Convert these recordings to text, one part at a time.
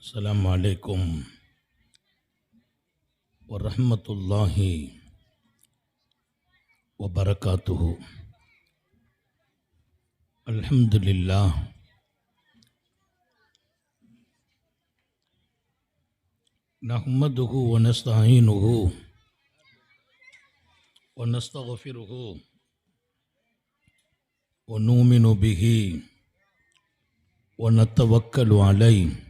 السلام عليكم ورحمة الله وبركاته الحمد لله نحمده ونستعينه ونستغفره ونؤمن به ونتوكل عليه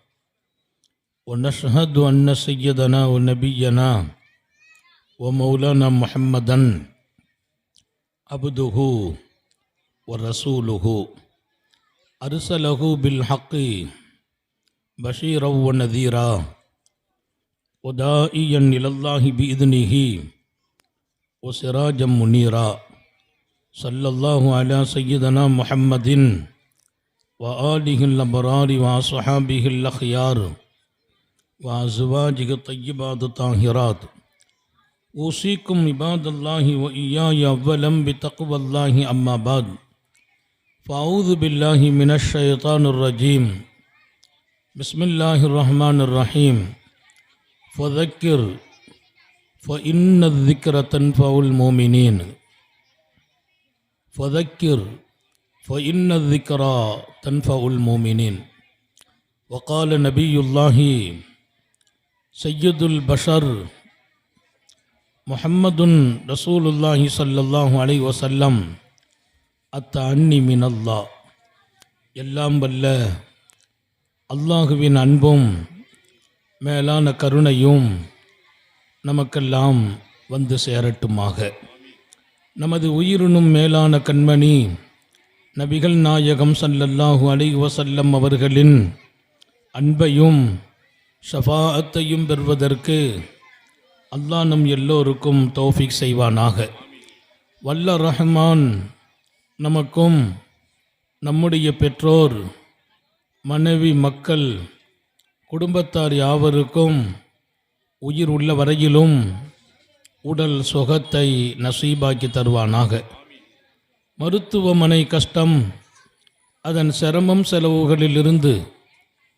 ونشهد أن سيدنا ونبينا ومولانا محمدا عبده ورسوله. أرسله بالحق بشيرا ونذيرا ودائيا إلى الله بإذنه وسراجا منيرا. صلى الله على سيدنا محمد وآله الأبرار وأصحابه الأخيار. وأزواجه الطيبات الطاهرات. أوصيكم عباد الله وإياي أولا بتقوى الله أما بعد. فأعوذ بالله من الشيطان الرجيم. بسم الله الرحمن الرحيم. فذكر فإن الذكر تنفع المؤمنين. فذكر فإن الذكرى تنفع المؤمنين. وقال نبي الله சையதுல் Bashar முஹம்மதுன் ரசூலுல்லாஹி சல்லாஹூ அலை வசல்லம் அத்த அன்னி மினல்லா எல்லாம் வல்ல அல்லாஹுவின் அன்பும் மேலான கருணையும் நமக்கெல்லாம் வந்து சேரட்டுமாக. நமது உயிரினும் மேலான கண்மணி நபிகள் நாயகம் சல்லல்லாஹு அலை வசல்லம் அவர்களின் அன்பையும் ஷஃபாஅத்தையும் பெறுவதற்கு அல்லாஹ் நம் எல்லோருக்கும் தௌஃபிக் செய்வானாக. வல்ல ரஹ்மான் நமக்கும் நம்முடைய பெற்றோர் மனைவி மக்கள் குடும்பத்தார் யாவருக்கும் உயிர் உள்ள வரையிலும் உடல் சுகத்தை நசீபாக்கி தருவானாக. மருத்துவமனை கஷ்டம் அதன் சிரமம் செலவுகளிலிருந்து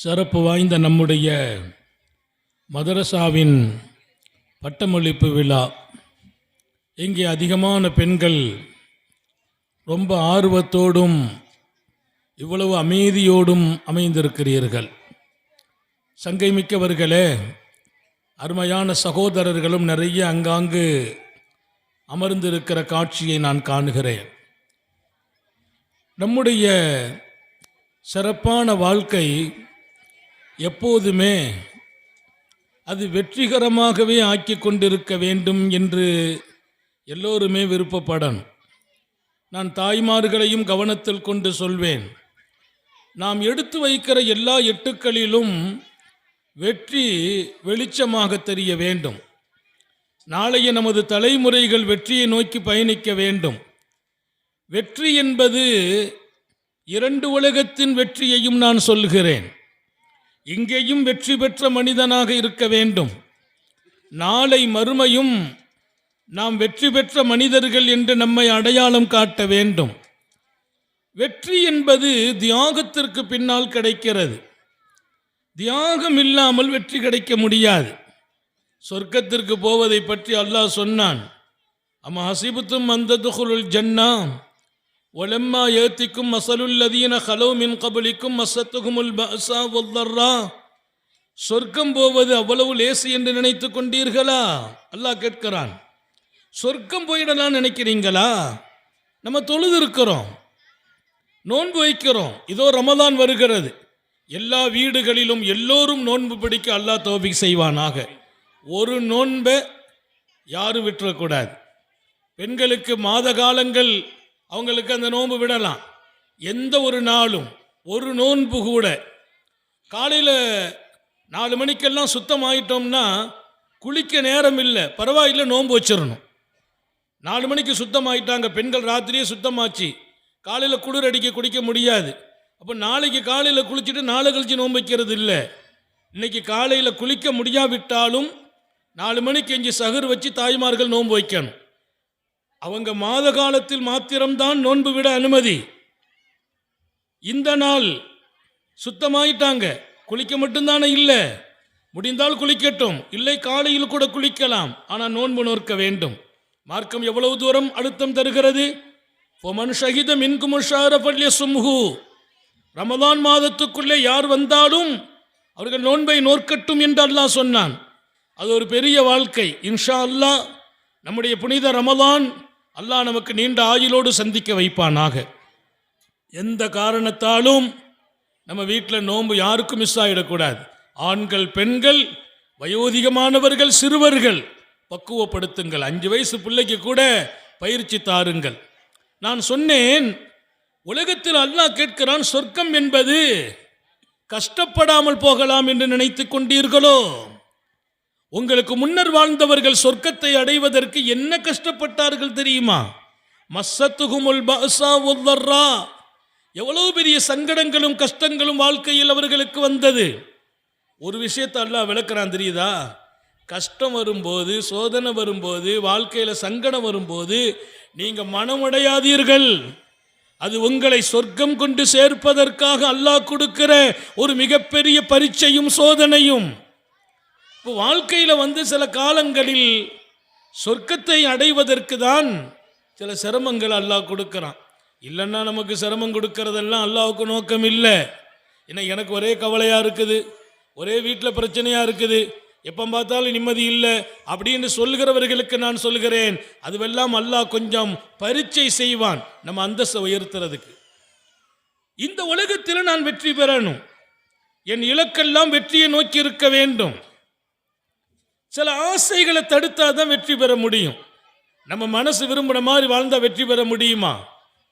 சிறப்பு வாய்ந்த நம்முடைய மதரசாவின் பட்டமளிப்பு விழா. இங்கே அதிகமான பெண்கள் ரொம்ப ஆர்வத்தோடும் இவ்வளவு அமைதியோடும் அமைந்திருக்கிறீர்கள். சங்கை மிக்கவர்களே அருமையான சகோதரர்களும் நிறைய அங்காங்கு அமர்ந்திருக்கிற காட்சியை நான் காணுகிறேன். நம்முடைய சிறப்பான வாழ்க்கை எப்போதுமே அது வெற்றிகரமாகவே ஆக்கி கொண்டிருக்க வேண்டும் என்று எல்லோருமே விருப்பப்படணும். நான் தாய்மார்களையும் கவனத்தில் கொண்டு சொல்வேன். நாம் எடுத்து வைக்கிற எல்லா எட்டுக்களிலும் வெற்றி வெளிச்சமாக தெரிய வேண்டும். நாளைய நமது தலைமுறைகள் வெற்றியை நோக்கி பயணிக்க வேண்டும். வெற்றி என்பது இரண்டு உலகத்தின் வெற்றியையும் நான் சொல்கிறேன். இங்கேயும் வெற்றி பெற்ற மனிதனாக இருக்க வேண்டும். நாளை மறுமையும் நாம் வெற்றி பெற்ற மனிதர்கள் என்று நம்மை அடையாளம் காட்ட வேண்டும். வெற்றி என்பது தியாகத்திற்கு பின்னால் கிடைக்கிறது. தியாகம் இல்லாமல் வெற்றி கிடைக்க முடியாது. சொர்க்கத்திற்கு போவதை பற்றி அல்லாஹ் சொன்னான். அம்மா ஹசிபுத்தும் அந்த துகுருள் ஜன்னா ஒலம்மா ஏத்திக்கும் மசலுல்லதீன ஹலோ மின் கபலிக்கும் மசத்துகுமுல் பஸா வல்லர்ரா சொர்க்கம் போவது அவ்வளவு லேசு என்று நினைத்து கொண்டீர்களா? அல்லாஹ் கேட்கிறான். சொர்க்கம் போயிடலாம் நினைக்கிறீங்களா? நம்ம தொழுது இருக்கிறோம் நோன்பு வைக்கிறோம். இதோ ரமதான் வருகிறது. எல்லா வீடுகளிலும் எல்லோரும் நோன்பு பிடிக்க அல்லாஹ் தோபிக் செய்வானாக. ஒரு நோன்பை யாரும் விட்டுறக்கூடாது. பெண்களுக்கு மாத காலங்கள் அவங்களுக்கு அந்த நோன்பு விடலாம். எந்த ஒரு நாளும் ஒரு நோன்பு கூட. காலையில் நாலு மணிக்கெல்லாம் சுத்தம் ஆகிட்டோம்னா குளிக்க நேரம் இல்லை. பரவாயில்லை நோன்பு வச்சிடணும் நாலு மணிக்கு சுத்தமாயிட்டாங்க. பெண்கள் ராத்திரியே சுத்தமாச்சு. காலையில் குளிர் அடிக்க குடிக்க முடியாது. அப்போ நாளைக்கு காலையில் குளிச்சுட்டு நாளை கழிச்சு நோன்பு வைக்கிறது இல்லை. இன்னைக்கு காலையில் குளிக்க முடியாவிட்டாலும் நாலு மணிக்கு எஞ்சி சகுர் வச்சு தாய்மார்கள் நோன்பு வைக்கணும். அவங்க மாத காலத்தில் மாத்திரம்தான் நோன்பு விட அனுமதி. இந்த நாள் சுத்தமாயிட்டாங்க. குளிக்க மட்டும்தானே இல்லை. முடிந்தால் குளிக்கட்டும். இல்லை காலையில் கூட குளிக்கலாம். ஆனால் நோன்பு நோற்க வேண்டும். மார்க்கம் எவ்வளவு தூரம் அழுத்தம் தருகிறது? பொமன் ஷஹித மின்குமுஷார பள்ளிய சும்ஹு. ரமதான் மாதத்துக்குள்ளே யார் வந்தாலும் அவர்கள் நோன்பை நோற்கட்டும் என்று அல்லாஹ் சொன்னான். அது ஒரு பெரிய வாழ்க்கை. இன்ஷா அல்லாஹ் நம்முடைய புனித ரமதான் அல்லாஹ் நமக்கு நீண்ட ஆயுளோடு சந்திக்க வைப்பானாக. எந்த காரணத்தாலும் நம்ம வீட்டில் நோன்பு யாருக்கும் மிஸ் ஆகிடக்கூடாது ஆண்கள் பெண்கள் வயோதிகமானவர்கள் சிறுவர்கள் பக்குவப்படுத்துங்கள். அஞ்சு வயசு பிள்ளைக்கு கூட பயிற்சி தாருங்கள். நான் சொன்னேன் உலகத்தில் அல்லாஹ் கேட்கிறான் சொர்க்கம் என்பது கஷ்டப்படாமல் போகலாம் என்று நினைத்து கொண்டீர்களோ? உங்களுக்கு முன்னர் வாழ்ந்தவர்கள் சொர்க்கத்தை அடைவதற்கு என்ன கஷ்டப்பட்டார்கள் தெரியுமா? மஸ்ஸத்துகுமுல் பசா வல்லர்ரா எவ்வளவு பெரிய சங்கடங்களும் கஷ்டங்களும் வாழ்க்கையில் அவர்களுக்கு வந்தது. ஒரு விஷயத்தை அல்லாஹ் விளக்குறான் தெரியுதா? கஷ்டம் வரும்போது சோதனை வரும்போது வாழ்க்கையில் சங்கடம் வரும்போது நீங்கள் மனமடையாதீர்கள். அது உங்களை சொர்க்கம் கொண்டு சேர்ப்பதற்காக அல்லாஹ் கொடுக்கிற ஒரு மிகப்பெரிய பரீட்சையும் சோதனையும். இப்போ வாழ்க்கையில் வந்து சில காலங்களில் சொர்க்கத்தை அடைவதற்கு தான் சில சிரமங்கள் அல்லாஹ் கொடுக்குறான். இல்லைன்னா நமக்கு சிரமம் கொடுக்கறதெல்லாம் அல்லாவுக்கு நோக்கம் இல்லை. ஏன்னா எனக்கு ஒரே கவலையாக இருக்குது. ஒரே வீட்டில் பிரச்சனையாக இருக்குது. எப்போ பார்த்தாலும் நிம்மதி இல்லை அப்படின்னு சொல்கிறவர்களுக்கு நான் சொல்கிறேன் அதுவெல்லாம் அல்லாஹ் கொஞ்சம் பரீட்சை செய்வான் நம்ம அந்தஸ்தை உயர்த்துறதுக்கு. இந்த உலகத்தில் நான் வெற்றி பெறணும். என் இலக்கெல்லாம் வெற்றியை நோக்கி இருக்க வேண்டும். சில ஆசைகளை தடுத்தால் தான் வெற்றி பெற முடியும். நம்ம மனசு விரும்புகிற மாதிரி வாழ்ந்தால் வெற்றி பெற முடியுமா?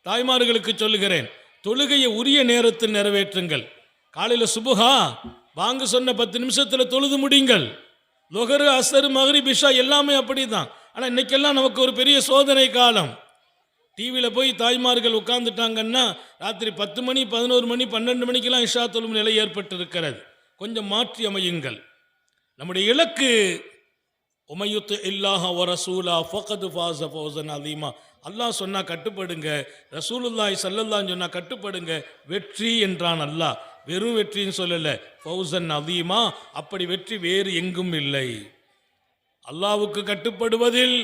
தாய்மார்களுக்கு சொல்லுகிறேன் தொழுகையை உரிய நேரத்தில் நிறைவேற்றுங்கள். காலையில் சுபுகா வாங்க சொன்ன பத்து நிமிஷத்தில் தொழுது முடியுங்கள் லொகரு அசரு மகரி பிஷா எல்லாமே அப்படி தான் ஆனால் இன்னைக்கெல்லாம் நமக்கு ஒரு பெரிய சோதனை காலம். டிவியில் போய் தாய்மார்கள் உட்காந்துட்டாங்கன்னா ராத்திரி பத்து மணி பதினோரு மணி பன்னெண்டு மணிக்கெல்லாம் இஷா தொழும் நிலை ஏற்பட்டு இருக்கிறது கொஞ்சம் மாற்றி அமையுங்கள். நம்முடைய இலக்கு உமையுத்து இல்லாஹ ஒ ரசூலா ஃபகது ஃபாச ஃபௌசன் அதிகமாக அல்லாஹ் சொன்னால் கட்டுப்படுங்க ரசூலுல்லாய் சல்லல்லான்னு சொன்னால் கட்டுப்படுங்க. வெற்றி என்றான் அல்லாஹ். வெறும் வெற்றின்னு சொல்லலை ஃபௌசன் அதிகமா அப்படி வெற்றி வேறு எங்கும் இல்லை. அல்லாவுக்கு கட்டுப்படுவதில்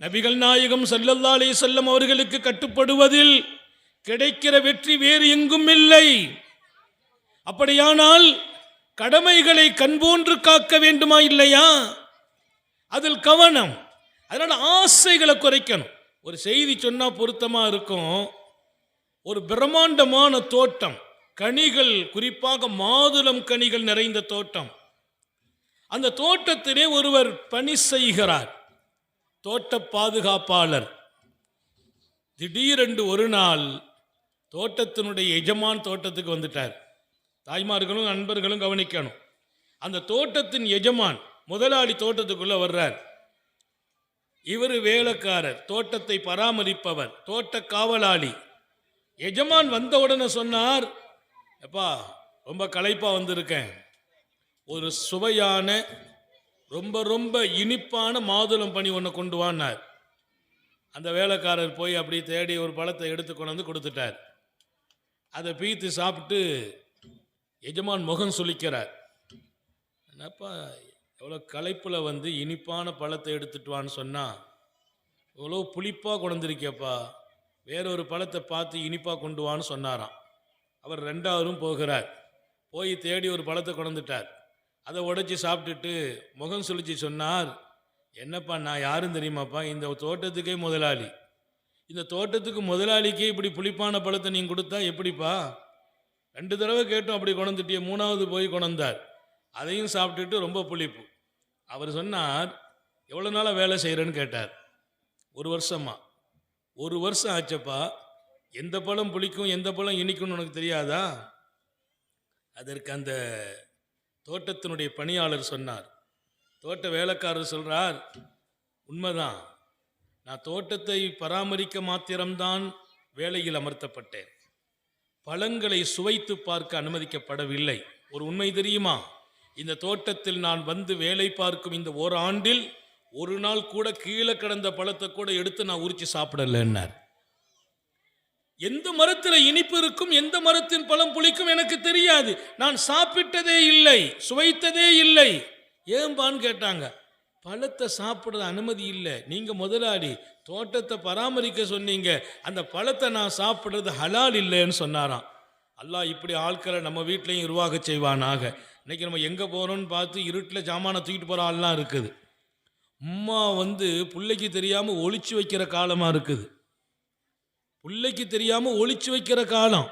நபிகள் நாயகம் சல்லல்லா அலி செல்லம் அவர்களுக்கு கட்டுப்படுவதில் கிடைக்கிற வெற்றி வேறு எங்கும் இல்லை. அப்படியானால் கடமைகளை கண்போன்று காக்க வேண்டுமா இல்லையா? அதில் கவனம். அதனால் ஆசைகளை குறைக்கணும். ஒரு செய்தி சொன்னால் பொருத்தமாக இருக்கும். ஒரு பிரம்மாண்டமான தோட்டம். கனிகள் குறிப்பாக மாதுளம் கனிகள் நிறைந்த தோட்டம். அந்த தோட்டத்திலே ஒருவர் பணி செய்கிறார். தோட்ட பாதுகாப்பாளர். திடீரென்று ஒரு நாள் தோட்டத்தினுடைய எஜமான் தோட்டத்துக்கு வந்துட்டார். தாய்மார்களும் நண்பர்களும் கவனிக்கணும். அந்த தோட்டத்தின் எஜமான் முதலாளி தோட்டத்துக்குள்ளே வர்றார். இவர் வேலைக்காரர் தோட்டத்தை பராமரிப்பவர் தோட்ட காவலாளி. எஜமான் வந்த உடனே சொன்னார் எப்பா ரொம்ப களைப்பாக வந்திருக்கேன். ஒரு சுவையான ரொம்ப ரொம்ப இனிப்பான மாதுளம் பனி ஒன்று கொண்டு வான்னார். அந்த வேலைக்காரர் போய் அப்படி தேடி ஒரு பழத்தை எடுத்து கொண்டு வந்து கொடுத்துட்டார். அதை பீத்து சாப்பிட்டு எஜமான் முகம் சொல்லிக்கிறார் என்னப்பா எவ்வளோ களைப்பில் வந்து இனிப்பான பழத்தை எடுத்துட்டு வான்னு சொன்னால் இவ்வளோ புளிப்பாக கொண்டிருக்கேப்பா வேறொரு பழத்தை பார்த்து இனிப்பாக கொண்டு வான்னு சொன்னாராம். அவர் ரெண்டாவதும் போகிறார். போய் தேடி ஒரு பழத்தை கொண்டுட்டார் அதை உடைச்சி சாப்பிட்டுட்டு முகம் சுழிச்சு சொன்னார் என்னப்பா நான் யாரும் தெரியுமாப்பா? இந்த தோட்டத்துக்கே முதலாளி. இந்த தோட்டத்துக்கு முதலாளிக்கே இப்படி புளிப்பான பழத்தை நீங்கள் கொடுத்தா எப்படிப்பா? ரெண்டு தடவை கேட்டோம் அப்படி கொண்டுட்டிய மூணாவது போய் கொண்டார் அதையும் சாப்பிட்டுட்டு ரொம்ப புளிப்பு. அவர் சொன்னார் எவ்வளோ நாளாக வேலை செய்கிறேன்னு கேட்டார். ஒரு வருஷமா. ஒரு வருஷம் ஆச்சப்பா. எந்த பழம் புளிக்கும் எந்த பழம் இனிக்கும்னு உனக்கு தெரியாதா? அதற்கு அந்த தோட்டத்தினுடைய பணியாளர் சொன்னார். தோட்ட வேலைக்காரர் சொல்கிறார் உண்மைதான். நான் தோட்டத்தை பராமரிக்க மாத்திரம்தான் வேலையில் அமர்த்தப்பட்டேன். பழங்களை சுவைத்து பார்க்க அனுமதிக்கப்படவில்லை. ஒரு உண்மை தெரியுமா? இந்த தோட்டத்தில் நான் வந்து வேலை பார்க்கும் இந்த ஓராண்டில் ஒரு நாள் கூட கீழே கிடந்த பழத்தை கூட எடுத்து நான் உரிச்சு சாப்பிடலன்னார். எந்த மரத்தில் இனிப்பு இருக்கும் எந்த மரத்தின் பழம் புளிக்கும் எனக்கு தெரியாது. நான் சாப்பிட்டதே இல்லை சுவைத்ததே இல்லை. ஏம்பான்னு கேட்டாங்க. பழத்தை சாப்பிட்றது அனுமதி இல்லை. நீங்கள் முதலாளி தோட்டத்தை பராமரிக்க சொன்னீங்க. அந்த பழத்தை நான் சாப்பிட்றது ஹலால் இல்லைன்னு சொன்னாராம். அல்லாஹ் இப்படி ஆட்களை நம்ம வீட்லையும் உருவாக செய்வானாக. இன்றைக்கி நம்ம எங்கே போகிறோம்னு பார்த்து இருட்டில் ஜாமானை தூக்கிட்டு போகிற ஆள்லாம் இருக்குது. அம்மா வந்து பிள்ளைக்கு தெரியாமல் ஒழிச்சு வைக்கிற காலமாக இருக்குது. பிள்ளைக்கு தெரியாமல் ஒழிச்சு வைக்கிற காலம்.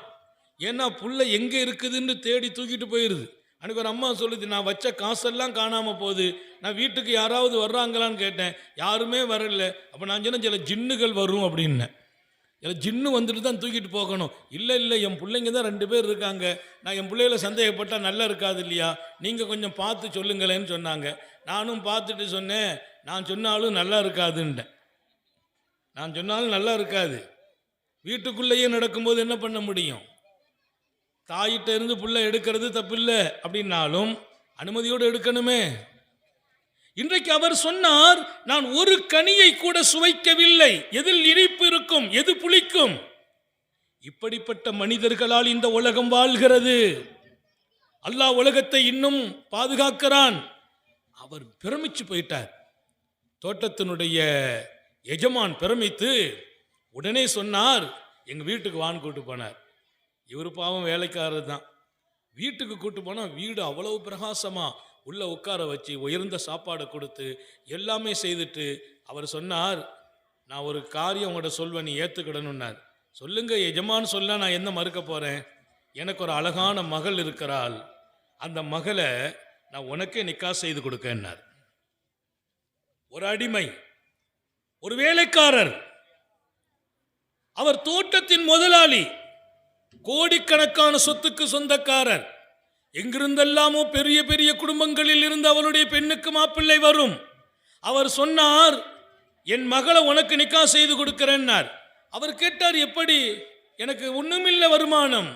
ஏன்னா புள்ள எங்கே இருக்குதுன்னு தேடி தூக்கிட்டு போயிடுது அன்னைக்கு ஒரு அம்மா சொல்லுது நான் வச்ச காசெல்லாம் காணாமல் போகுது. நான் வீட்டுக்கு யாராவது வர்றாங்களான்னு கேட்டேன். யாருமே வரல. அப்போ நான் சொன்னேன் சில ஜின்னுகள் வரும் அப்படின்னேன் சில ஜின்னு வந்துட்டு தான் தூக்கிட்டு போகணும். இல்லை இல்லை என் பிள்ளைங்க தான் ரெண்டு பேர் இருக்காங்க. நான் என் பிள்ளைகள சந்தேகப்பட்டால் நல்லா இருக்காது இல்லையா? நீங்கள் கொஞ்சம் பார்த்து சொல்லுங்களேன்னு சொன்னாங்க. நானும் பார்த்துட்டு சொன்னேன் நான் சொன்னாலும் நல்லா இருக்காதுன்ட்டேன். நான் சொன்னாலும் நல்லா இருக்காது. வீட்டுக்குள்ளேயே நடக்கும்போது என்ன பண்ண முடியும்? தாயிட்ட இருந்து புள்ள எடுக்கிறது தப்பில்லை அப்படின்னாலும் அனுமதியோடு எடுக்கணுமே. இன்றைக்கு அவர் சொன்னார் நான் ஒரு கனியை கூட சுவைக்கவில்லை. எதில் இனிப்பு இருக்கும்? எது புளிக்கும்? இப்படிப்பட்ட மனிதர்களால் இந்த உலகம் வாழ்கிறது. அல்லாஹ் உலகத்தை இன்னும் பாதுகாக்கிறான். அவர் பிரமிச்சு போயிட்டார். தோட்டத்தினுடைய எஜமான் பிரமித்து உடனே சொன்னார் எங்கள் வீட்டுக்கு வான் கூட்டு போனார். இவர் பாவம் வேலைக்காரர் தான். வீட்டுக்கு கூட்டு போனால் வீடு அவ்வளவு பிரகாசமாக உள்ளே உட்கார வச்சு உயர்ந்த சாப்பாடை கொடுத்து எல்லாமே செய்துட்டு அவர் சொன்னார் நான் ஒரு காரியம் உங்கள்கிட்ட சொல்வேன் நீ ஏற்றுக்கிடணுன்னார் சொல்லுங்க எஜமான்னு சொல்ல நான் என்ன மறுக்க போகிறேன் எனக்கு ஒரு அழகான மகள் இருக்கிறாள். அந்த மகளை நான் உனக்கே நிக்கா செய்து கொடுக்கன்னார். ஒரு அடிமை ஒரு வேலைக்காரர். அவர் தோட்டத்தின் முதலாளி. கோடிக்கணக்கான சொத்துக்கு சொந்தக்காரர். எங்கிருந்தெல்லாமோ பெரிய பெரிய குடும்பங்களில் இருந்து அவருடைய பெண்ணுக்கு மாப்பிள்ளை வரும். அவர் சொன்னார் என் மகளை உனக்கு நிக்கா செய்து கொடுக்கிறேன்னார். அவர் கேட்டார் எப்படி? எனக்கு ஒன்றுமில்லை வருமானம்.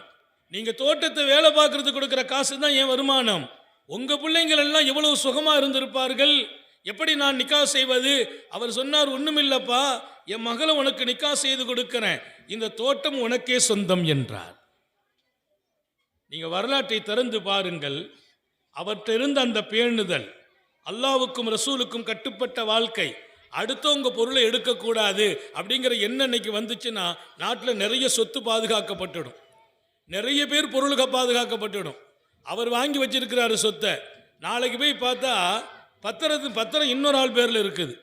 நீங்கள் தோட்டத்தை வேலை பார்க்கறதுக்கு கொடுக்குற காசு தான் என் வருமானம். உங்கள் பிள்ளைங்களெல்லாம் எவ்வளோ சுகமாக இருந்திருப்பார்கள்? எப்படி நான் நிக்கா செய்வது? அவர் சொன்னார் ஒன்றுமில்லப்பா என் மகளை உனக்கு நிக்கா செய்து கொடுக்கிறேன். இந்த தோட்டம் உனக்கே சொந்தம் என்றார். நீங்க வரலாற்றை திறந்து பாருங்கள். அவற்றிருந்த அந்த பேணுதல் அல்லாவுக்கும் ரசூலுக்கும் கட்டுப்பட்ட வாழ்க்கை. அடுத்தவங்க பொருளை எடுக்கக்கூடாது அப்படிங்கிற எண்ணம் இன்னைக்கு வந்துச்சுன்னா நாட்டில் நிறைய சொத்து பாதுகாக்கப்பட்டுடும். நிறைய பேர் பொருளுக்கு பாதுகாக்கப்பட்டுடும். அவர் வாங்கி வச்சிருக்கிறாரு சொத்தை. நாளைக்கு போய் பார்த்தா பத்திரத்து பத்திரம் இன்னொரு ஆள் பேரில் இருக்குது.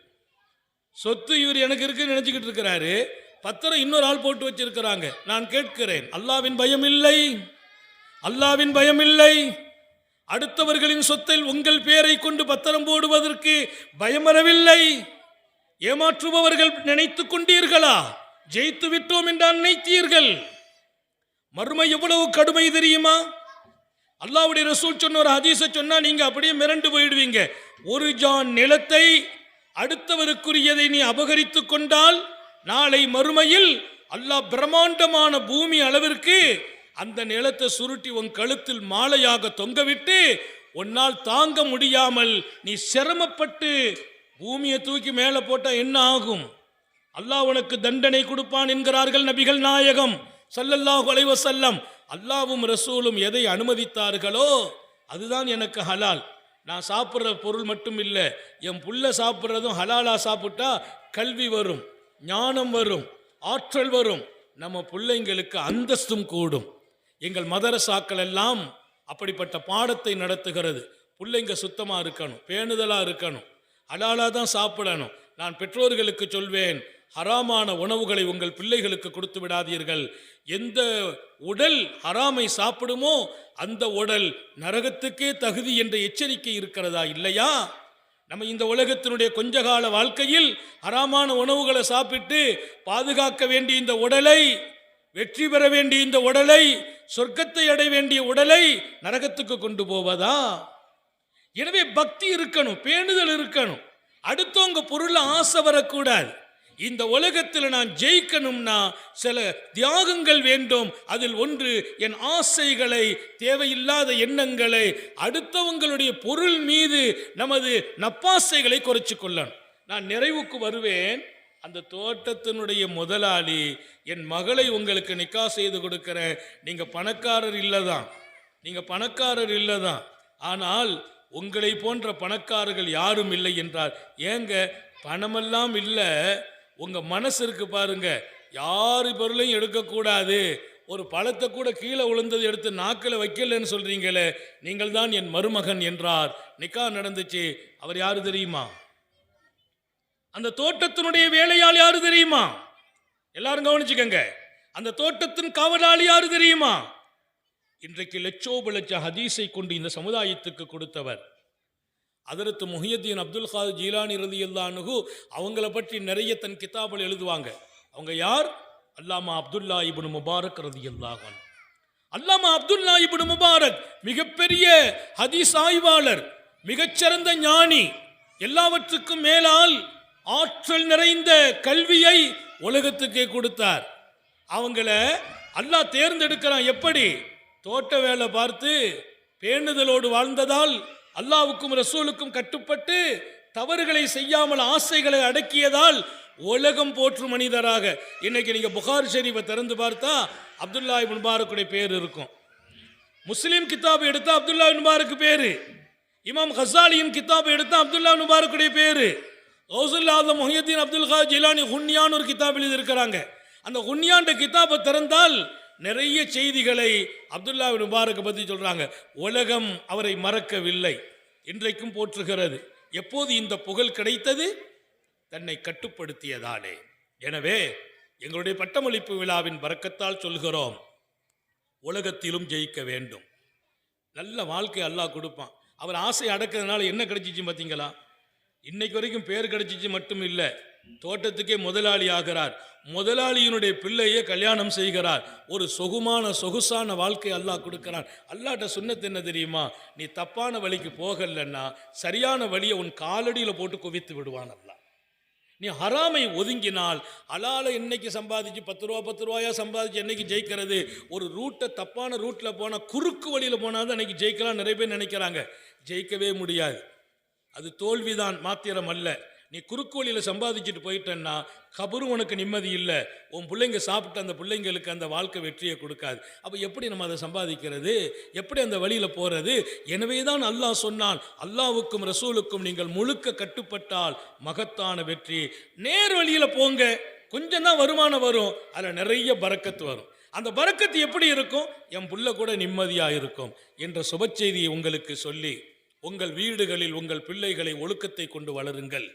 சொத்து இவர் எனக்கு இருக்குன்னு நினச்சிக்கிட்டு இருக்கிறாரு. பத்திரம் இன்னொரு ஆள் போட்டு வச்சிருக்கிறாங்க. நான் கேட்கிறேன். அல்லாவின் பயம் இல்லை அல்லாவின் பயம் இல்லை அடுத்தவர்களின் சொத்தில் உங்கள் பேரை கொண்டு பத்திரம் போடுவதற்கு பயமரவில்லை. ஏமாற்றுபவர்கள் நினைத்து கொண்டீர்களா? ஜெயித்து விட்டோம் என்றால் நினைத்தீர்கள் மறுமை எவ்வளவு கடுமை தெரியுமா? அல்லாவுடைய ரசூல் சொன்ன ஒரு ஹதீஸை சொன்னா நீங்க அப்படியே மிரண்டு போயிடுவீங்க. ஒரு ஜான் நிலத்தை அடுத்தவருக்குரியதை நீ அபகரித்து கொண்டால் நாளை மறுமையில் அல்லாஹ் பிரம்மாண்டமான பூமி அளவிற்கு அந்த நிலத்தை சுருட்டி உன் கழுத்தில் மாலையாக தொங்கவிட்டு உன்னால் தாங்க முடியாமல் நீ சிரமப்பட்டு பூமியை தூக்கி மேலே போட்டால் என்ன ஆகும்? அல்லாஹ் உனக்கு தண்டனை கொடுப்பான் என்கிறார்கள் நபிகள் நாயகம் ஸல்லல்லாஹு அலைஹி அல்லாவும் ரசூலும் எதை அனுமதித்தார்களோ அதுதான் எனக்கு ஹலால். நான் சாப்பிட்ற பொருள் மட்டும் இல்லை என் புள்ள சாப்பிட்றதும் ஹலாலா சாப்பிட்டா கல்வி வரும் ஞானம் வரும் ஆற்றல் வரும். நம்ம பிள்ளைங்களுக்கு அந்தஸ்தும் கூடும். எங்கள் மதரசாக்கள் எல்லாம் அப்படிப்பட்ட பாடத்தை நடத்துகிறது. பிள்ளைங்க சுத்தமாக இருக்கணும் பேணுதலாக இருக்கணும் அலாலாக தான் சாப்பிடணும். நான் பெற்றோர்களுக்கு சொல்வேன் ஹராமான உணவுகளை உங்கள் பிள்ளைகளுக்கு கொடுத்து விடாதீர்கள். எந்த உடல் ஹராமை சாப்பிடுமோ அந்த உடல் நரகத்துக்கே தகுதி என்ற எச்சரிக்கை இருக்கிறதா இல்லையா? நம்ம இந்த உலகத்தினுடைய கொஞ்ச கால வாழ்க்கையில் ஹராமான உணவுகளை சாப்பிட்டு பாதுகாக்க வேண்டிய இந்த உடலை வெற்றி பெற வேண்டிய இந்த உடலை சொர்க்கத்தை அடைய வேண்டிய உடலை நரகத்துக்கு கொண்டு போவதா? எனவே பக்தி இருக்கணும் பேணுதல் இருக்கணும். அடுத்தவங்க பொருள் ஆசை வரக்கூடாது. இந்த உலகத்தில் நான் ஜெயிக்கணும்னா சில தியாகங்கள் வேண்டும். அதில் ஒன்று என் ஆசைகளை தேவையில்லாத எண்ணங்களை அடுத்தவங்களுடைய பொருள் மீது நமது நப்பாசைகளை குறைச்சு கொள்ளணும். நான் நிறைவுக்கு வருவேன். அந்த தோட்டத்தினுடைய முதலாளி என் மகளை உங்களுக்கு நிக்கா செய்து கொடுக்கிறேன். நீங்கள் பணக்காரர் இல்லைதான். நீங்கள் பணக்காரர் இல்லதான். ஆனால் உங்களை போன்ற பணக்காரர்கள் யாரும் இல்லை என்றார் ஏங்க பணமெல்லாம் இல்லை. உங்க மனசு இருக்கு பாருங்க. யாரு பொருளையும் எடுக்கக்கூடாது. ஒரு பழத்தை கூட கீழே விழுந்தது எடுத்து நாக்கில் வைக்கலன்னு சொல்றீங்களே நீங்கள் தான் என் மருமகன் என்றார். நிக்கா நடந்துச்சு. அவர் யாரு தெரியுமா? அந்த தோட்டத்தினுடைய வேலையால் யாரு தெரியுமா? எல்லாரும் கவனிச்சுக்கங்க. அந்த தோட்டத்தின் காவலாளி யாரு தெரியுமா? இன்றைக்கு லட்சோப லட்ச ஹதீஸை கொண்டு இந்த சமுதாயத்துக்கு கொடுத்தவர். அதரத்து முஹியத்தீன் அப்துல் காது ஜீலானி ரதி அல்லானுகு அவங்கள பற்றி நிறைய தன் கிதாபில் எழுதுவாங்க. அவங்க யார்? அல்லாமா அப்துல்லா இபுன் முபாரக் ரதி அல்லாஹன் அல்லாமா அப்துல்லா இபுன் முபாரக் மிகப்பெரிய ஹதீஸ் ஆய்வாளர் மிகச்சிறந்த ஞானி எல்லாவற்றுக்கும் மேலால் ஆற்றல் நிறைந்த கல்வியை உலகத்துக்கே கொடுத்தார். அவங்கள அல்லாஹ் தேர்ந்தெடுக்கிறான். எப்படி? தோட்ட வேலை பார்த்து பேணுதலோடு வாழ்ந்ததால் அல்லாவுக்கும் ரசூலுக்கும் கட்டுப்பட்டு தவறுகளை செய்யாமல் ஆசைகளை அடக்கியதால் உலகம் போற்றும் மனிதராக. இன்னைக்கு நீங்க புகார் ஷெரீஃபை திறந்து பார்த்தா அப்துல்லா முன்பாருக்குடைய பேர் இருக்கும். முஸ்லீம் கித்தாப் எடுத்தா அப்துல்லா இப்னு பேர் பேரு. இமாம் ஹசாலியின் கித்தாப் எடுத்தா அப்துல்லா இப்னு பேர். பேரு கௌசுல்லா முஹியத்தீன் அப்துல் கா ஜிலானி ஹுன்யான் ஒரு கிதாப் எழுதியிருக்கிறாங்க. அந்த ஹுன்யான்ற கித்தாபை திறந்தால் நிறைய செய்திகளை அப்துல்லா முபாரக்கை பற்றி சொல்கிறாங்க உலகம் அவரை மறக்கவில்லை. இன்றைக்கும் போற்றுகிறது. எப்போது இந்த புகழ் கிடைத்தது? தன்னை கட்டுப்படுத்தியதாலே. எனவே எங்களுடைய பட்டமளிப்பு விழாவின் பறக்கத்தால் சொல்கிறோம் உலகத்திலும் ஜெயிக்க வேண்டும். நல்ல வாழ்க்கை அல்லாஹ் கொடுப்பான். அவர் ஆசை அடக்கிறதுனால என்ன கிடைச்சிச்சு பார்த்தீங்களா இன்னைக்கு வரைக்கும் பேர் கிடைச்சிச்சு மட்டும் இல்லை. தோட்டத்துக்கே முதலாளி ஆகிறார் முதலாளியினுடைய பிள்ளையே கல்யாணம் செய்கிறார். ஒரு சொகுமான சொகுசான வாழ்க்கை அல்லாஹ் கொடுக்கிறான். அல்லாட்ட சுண்ணத்து என்ன தெரியுமா? நீ தப்பான வழிக்கு போகலன்னா சரியான வழியை உன் காலடியில் போட்டு குவித்து விடுவான் அல்லா நீ ஹராமை ஒதுங்கினால் அலால இன்னைக்கு சம்பாதிச்சு பத்து ரூபா பத்து ரூபாயா சம்பாதிச்சு என்னைக்கு ஜெயிக்கிறது? ஒரு ரூட்டை தப்பான ரூட்டில் போனால் குறுக்கு வழியில் போனால் தான் இன்னைக்கு ஜெயிக்கலாம் நிறைய பேர் நினைக்கிறாங்க. ஜெயிக்கவே முடியாது. அது தோல்விதான் மாத்திரம் அல்ல. நீ குறுக்கு வழியில் சம்பாதிச்சுட்டு போயிட்டேன்னா கபரும் உனக்கு நிம்மதி இல்லை. உன் பிள்ளைங்க சாப்பிட்டு அந்த பிள்ளைங்களுக்கு அந்த வாழ்க்கை வெற்றியை கொடுக்காது. அப்போ எப்படி நம்ம அதை சம்பாதிக்கிறது? எப்படி அந்த வழியில் போகிறது எனவே தான் அல்லாஹ் சொன்னான் அல்லாவுக்கும் ரசூலுக்கும் நீங்கள் முழுக்க கட்டுப்பட்டால் மகத்தான வெற்றி. நேர் வழியில் போங்க. கொஞ்சம் தான் வருமானம் வரும். அதில் நிறைய பறக்கத்து வரும். அந்த பறக்கத்து எப்படி இருக்கும்? என் புள்ள கூட நிம்மதியாக இருக்கும் என்ற சுப செய்தியை உங்களுக்கு சொல்லி உங்கள் வீடுகளில் உங்கள் பிள்ளைகளை ஒழுக்கத்தை கொண்டு வளருங்கள்.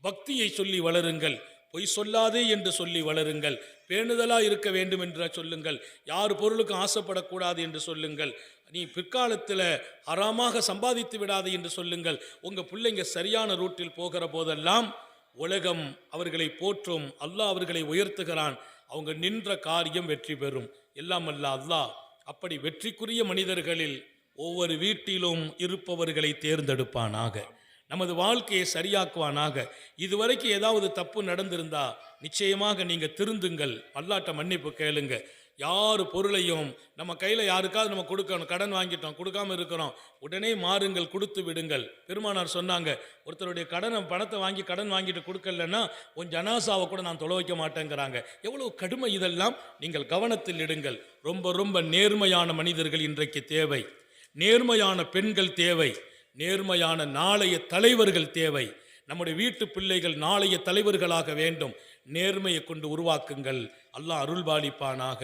பக்தியை சொல்லி வளருங்கள். பொய் சொல்லாதே என்று சொல்லி வளருங்கள். பேணுதலாக இருக்க வேண்டும் என்று சொல்லுங்கள். யார் பொருளுக்கும் ஆசைப்படக்கூடாது என்று சொல்லுங்கள். நீ பிற்காலத்தில் அறாமாக சம்பாதித்து விடாதே என்று சொல்லுங்கள். உங்கள் பிள்ளைங்க சரியான ரூட்டில் போகிற போதெல்லாம் உலகம் அவர்களை போற்றும். அல்லாஹ் அவர்களை உயர்த்துகிறான். அவங்க நின்ற காரியம் வெற்றி பெறும். எல்லாம் அல்ல அல்லாஹ். அப்படி வெற்றிக்குரிய மனிதர்களில் ஒவ்வொரு வீட்டிலும் இருப்பவர்களை தேர்ந்தெடுப்பானாக. நமது வாழ்க்கையை சரியாக்குவானாக. இதுவரைக்கும் ஏதாவது தப்பு நடந்திருந்தா நிச்சயமாக நீங்கள் திருந்துங்கள். அல்லாட்ட மன்னிப்பு கேளுங்க. யார் பொருளையும் நம்ம கையில் யாருக்காவது நம்ம கொடுக்கணும் கடன் வாங்கிட்டோம் கொடுக்காம இருக்கிறோம் உடனே மாறுங்கள் கொடுத்து விடுங்கள். பெருமானார் சொன்னாங்க ஒருத்தருடைய கடனை பணத்தை வாங்கி கடன் வாங்கிட்டு கொடுக்கலன்னா உன் ஜனாசாவை கூட நான் தொலை வைக்க மாட்டேங்கிறாங்க. எவ்வளோ கடுமை இதெல்லாம்? நீங்கள் கவனத்தில் இடுங்கள். ரொம்ப ரொம்ப நேர்மையான மனிதர்கள் இன்றைக்கு தேவை. நேர்மையான பெண்கள் தேவை. நேர்மையான நாளைய தலைவர்கள் தேவை. நம்முடைய வீட்டு பிள்ளைகள் நாளைய தலைவர்களாக வேண்டும். நேர்மையை கொண்டு உருவாக்குங்கள். அல்லாஹ் அருள்பாலிப்பானாக.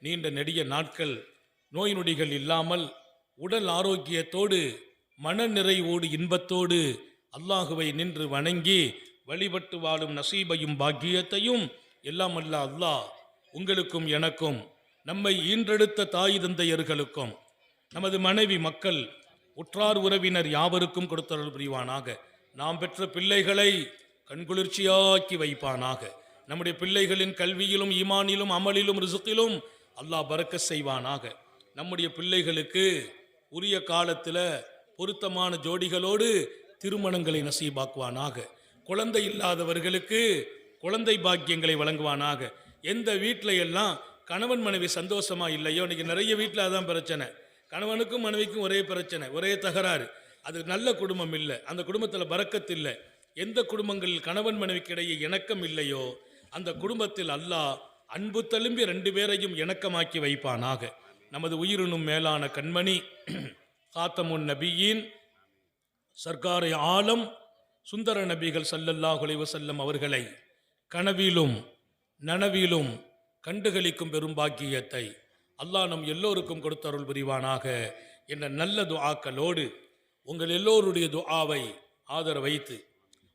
நீண்ட நெடிய நாட்கள் நோய் நொடிகள் இல்லாமல் உடல் ஆரோக்கியத்தோடு மன நிறைவோடு இன்பத்தோடு அல்லாஹுவை நின்று வணங்கி வழிபட்டு வாழும் நசீபையும் பாக்கியத்தையும் எல்லாம் அல்ல அல்லாஹ் உங்களுக்கும் எனக்கும் நம்மை ஈன்றெடுத்த தாய் தந்தையர்களுக்கும் நமது மனைவி மக்கள் உற்றார் உறவினர் யாவருக்கும் கொடுத்தருள் புரிவானாக. நாம் பெற்ற பிள்ளைகளை கண்குளிர்ச்சியாக்கி வைப்பானாக. நம்முடைய பிள்ளைகளின் கல்வியிலும் ஈமானிலும் அமலிலும் ரிசுத்திலும் அல்லாஹ் பறக்க செய்வானாக. நம்முடைய பிள்ளைகளுக்கு உரிய காலத்தில் பொருத்தமான ஜோடிகளோடு திருமணங்களை நசீபாக்குவானாக. குழந்தை இல்லாதவர்களுக்கு குழந்தை பாக்கியங்களை வழங்குவானாக. எந்த வீட்டில எல்லாம் கணவன் மனைவி சந்தோஷமா இல்லையோ இன்றைக்கி நிறைய வீட்டில் அதான் பிரச்சனை. கணவனுக்கும் மனைவிக்கும் ஒரே பிரச்சனை ஒரே தகராறு. அது நல்ல குடும்பம் இல்லை. அந்த குடும்பத்தில் பறக்கத்து இல்லை. எந்த குடும்பங்களில் கணவன் மனைவிக்கு இடையே இணக்கம் இல்லையோ அந்த குடும்பத்தில் அல்லாஹ் அன்பு தழும்பி ரெண்டு பேரையும் இணக்கமாக்கி வைப்பானாக. நமது உயிரினும் மேலான கண்மணி காத்தமுன் நபியின் சர்க்காரை ஆலம் சுந்தர நபிகள் ஸல்லல்லாஹு அலைஹி அவர்களை கனவிலும் நனவிலும் கண்டுகளிக்கும் பெரும் பாக்கியத்தை அல்லாஹ் நம் எல்லோருக்கும் கொடுத்தருள் புரிவானாக. என்ற நல்ல துஆக்களோடு உங்கள் எல்லோருடைய துஆவை ஆதர வைத்து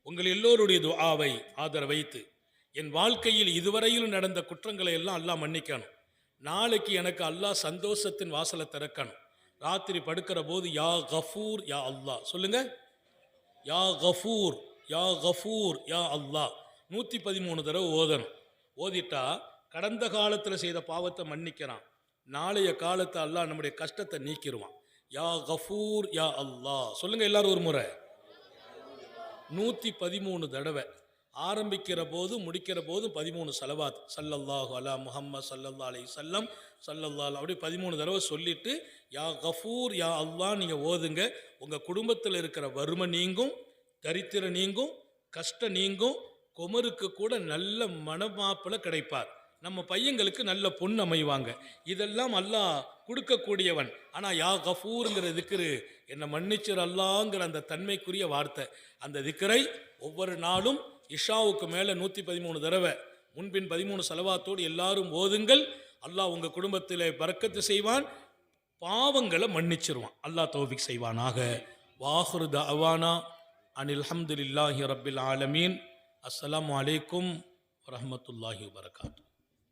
உங்கள் எல்லோருடைய துஆவை ஆதர வைத்து என் வாழ்க்கையில் இதுவரையிலும் நடந்த குற்றங்களை எல்லாம் அல்லாஹ் மன்னிக்கணும். நாளைக்கு எனக்கு அல்லாஹ் சந்தோஷத்தின் வாசலை திறக்கணும். ராத்திரி படுக்கிற போது யா கஃபூர் யா அல்லாஹ். சொல்லுங்க. யா கஃபூர் யா கஃபூர் யா அல்லாஹ். நூற்றி பதிமூணு தடவை ஓதணும். ஓதிட்டா கடந்த காலத்தில் செய்த பாவத்தை மன்னிக்கிறான். நாளைய காலத்தை அல்லாஹ் நம்முடைய கஷ்டத்தை நீக்கிடுவான் யா கஃபூர் யா அல்லாஹ். சொல்லுங்கள் எல்லாரும் ஒரு முறை. நூற்றி பதிமூணு தடவை. ஆரம்பிக்கிற போது முடிக்கிற போதும் பதிமூணு செலவாத். சல்லல்லாஹு அலா முஹம்மது சல்லல்லா அலி சல்லம் சல்லல்லா அப்படி பதிமூணு தடவை சொல்லிட்டு யா கஃபூர் யா அல்லாஹ் நீங்கள் ஓதுங்க. உங்கள் குடும்பத்தில் இருக்கிற வறுமை நீங்கும் தரித்திர நீங்கும் கஷ்டம் நீங்கும் குமருக்கு கூட நல்ல மனமாப்பில் கிடைப்பார். நம்ம பையங்களுக்கு நல்ல பொண்ணு அமைவாங்க. இதெல்லாம் அல்லாஹ் கொடுக்கக்கூடியவன். ஆனால் யா கஃபூருங்கிற திக்ரு என்னை மன்னிச்சர் அல்லாங்கிற அந்த தன்மைக்குரிய வார்த்தை. அந்த திக்கரை ஒவ்வொரு நாளும் இஷாவுக்கு மேலே நூற்றி பதிமூணு தடவை முன்பின் பதிமூணு செலவாத்தோடு எல்லாரும் ஓதுங்கள். அல்லாஹ் உங்கள் குடும்பத்தில் பறக்கத்து செய்வான் பாவங்களை மன்னிச்சிருவான். அல்லாஹ் தோபிக் செய்வானாக. வாஹுரு தவானா அனில் அஹமதுல்லாஹி ரபில் ஆலமீன். அஸ்லாம் வலைக்கும் வரமத்துல்லாஹி வரகாத்து